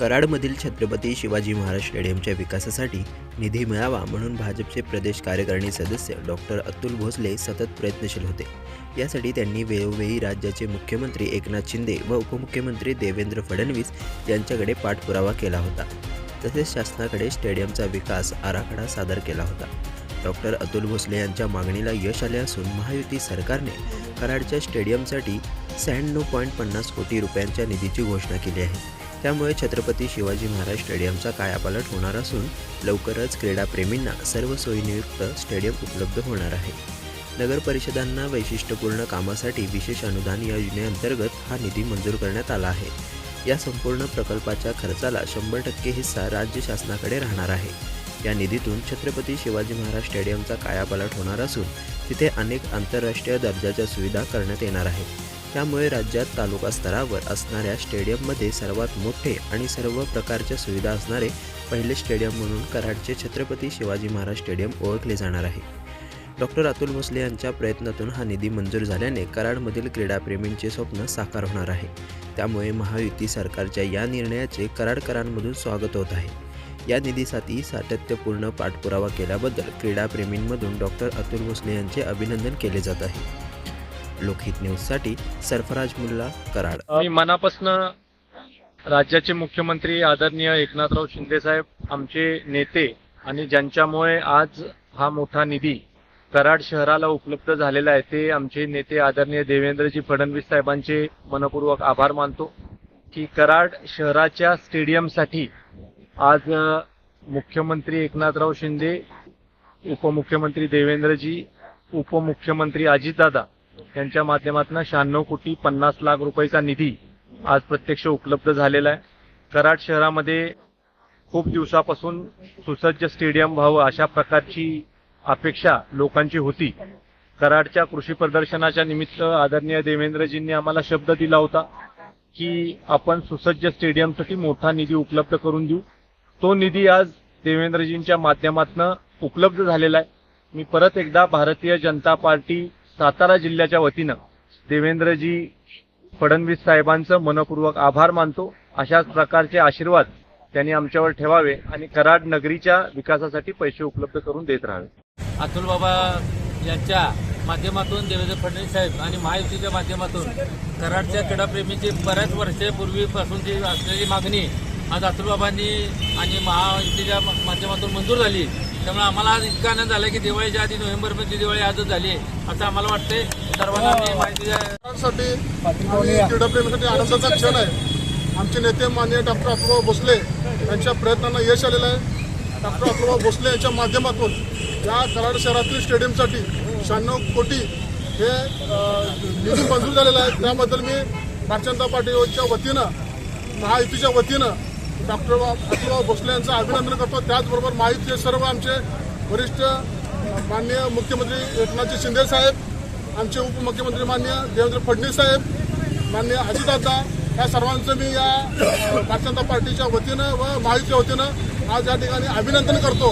कराडमधील छत्रपती शिवाजी महाराज स्टेडियमच्या विकासासाठी निधी मिळावा म्हणून भाजपचे प्रदेश कार्यकारिणी सदस्य डॉक्टर अतुल भोसले सतत प्रयत्नशील होते. यासाठी त्यांनी वेळोवेळी राज्याचे मुख्यमंत्री एकनाथ शिंदे व उपमुख्यमंत्री देवेंद्र फडणवीस यांच्याकडे पाठपुरावा केला होता. तसेच शासनाकडे स्टेडियमचा विकास आराखडा सादर केला होता. डॉक्टर अतुल भोसले यांच्या मागणीला यश आले असून महायुती सरकारने कराडच्या स्टेडियमसाठी शहाण्णव पॉईंट पन्नास कोटी रुपयांच्या निधीची घोषणा केली आहे. त्यामुळे छत्रपती शिवाजी महाराज स्टेडियमचा कायापालट होणार असून लवकरच क्रीडाप्रेमींना सर्व सोयीनियुक्त स्टेडियम उपलब्ध होणार आहे. नगर परिषदांना वैशिष्ट्यपूर्ण कामासाठी विशेष अनुदान या योजनेअंतर्गत हा निधी मंजूर करण्यात आला आहे. या संपूर्ण प्रकल्पाच्या खर्चाला शंभर टक्के हिस्सा राज्य शासनाकडे राहणार आहे. या निधीतून छत्रपती शिवाजी महाराज स्टेडियमचा कायापालट होणार असून तिथे अनेक आंतरराष्ट्रीय दर्जाच्या सुविधा करण्यात येणार आहेत. त्यामुळे राज्यात तालुका स्तरावर असणाऱ्या स्टेडियममध्ये सर्वात मोठे आणि सर्व प्रकारच्या सुविधा असणारे पहिले स्टेडियम म्हणून कराडचे छत्रपती शिवाजी महाराज स्टेडियम ओळखले जाणार आहे. डॉक्टर अतुल भोसले यांच्या प्रयत्नातून हा निधी मंजूर झाल्याने कराडमधील क्रीडाप्रेमींचे स्वप्न साकार होणार आहे. त्यामुळे महायुती सरकारच्या या निर्णयाचे कराडकरांमधून स्वागत होत आहे. या निधीसाठी सातत्यपूर्ण पाठपुरावा केल्याबद्दल क्रीडाप्रेमींमधून डॉक्टर अतुल भोसले यांचे अभिनंदन केले जात आहे. लोकहित न्यूजसाठी सरफराज मुल्ला कराड. मी मनापासून राज्याचे मुख्यमंत्री आदरणीय एकनाथराव शिंदे साहेब आमचे नेते आणि ज्यांच्यामुळे आज हा मोठा निधी कराड शहराला उपलब्ध झालेला आहे ते आमचे नेते आदरणीय देवेंद्रजी फडणवीस साहेबांचे मनपूर्वक आभार मानतो की कराड शहराच्या स्टेडियमसाठी आज मुख्यमंत्री एकनाथराव शिंदे उपमुख्यमंत्री देवेंद्रजी उपमुख्यमंत्री अजितदादा यांच्या माध्यमातून शहाण्णव कोटी पन्नास लाख रुपयाचा निधी आज प्रत्यक्ष उपलब्ध झालेला आहे. कराड शहरामध्ये खूप दिवसापासून सुसज्ज स्टेडियम व्हावं अशा प्रकारची अपेक्षा लोकांची होती. कराडच्या कृषी प्रदर्शनाच्या निमित्त आदरणीय देवेंद्रजींनी आम्हाला शब्द दिला होता की आपण सुसज्ज स्टेडियमसाठी मोठा निधी उपलब्ध करून देऊ. तो निधी आज देवेंद्रजींच्या माध्यमातून उपलब्ध झालेला आहे. मी परत एकदा भारतीय जनता पार्टी सातारा जिल्ह्याच्या वतीनं देवेंद्रजी फडणवीस साहेबांचं मनपूर्वक आभार मानतो. अशाच प्रकारचे आशीर्वाद त्यांनी आमच्यावर ठेवावे आणि कराड नगरीच्या विकासासाठी पैसे उपलब्ध करून देत राहावे. अतुल बाबा यांच्या माध्यमातून देवेंद्र फडणवीस साहेब आणि महायुतीच्या माध्यमातून कराडच्या क्रीडाप्रेमीची बऱ्याच वर्षापूर्वीपासूनची असलेली मागणी आज अतुल बाबांनी आणि महायुतीच्या मा- माध्यमातून मंजूर झाली. त्यामुळे आम्हाला आज इतका आनंद झाला की दिवाळीच्या आधी नोव्हेंबरमध्ये दिवाळी आजच झाली आहे असं आम्हाला वाटतंय. सर्वांना मी आनंदाचा क्षण आहे. आमचे नेते माननीय डॉक्टर अप्रूबा भोसले यांच्या प्रयत्नांना यश आलेलं आहे. डॉक्टर अप्रूबा भोसले यांच्या माध्यमातून या कराड शहरातील स्टेडियमसाठी शहाण्णव कोटी हे निधी मंजूर झालेला आहे. त्याबद्दल मी भारतीय जनता पार्टीच्या वतीनं महायुतीच्या वतीनं डॉक्टर अप्रूबा भोसले यांचं अभिनंदन करतो. त्याचबरोबर माहिती सर्व आमचे वरिष्ठ माननीय मुख्यमंत्री एकनाथजी शिंदे साहेब आमचे उपमुख्यमंत्री माननीय देवेंद्र फडणवीस साहेब माननीय अजितदादा या सर्वांचं मी या भारतीय जनता पार्टीच्या वतीनं व महायुतीच्या वतीनं आज या ठिकाणी अभिनंदन करतो.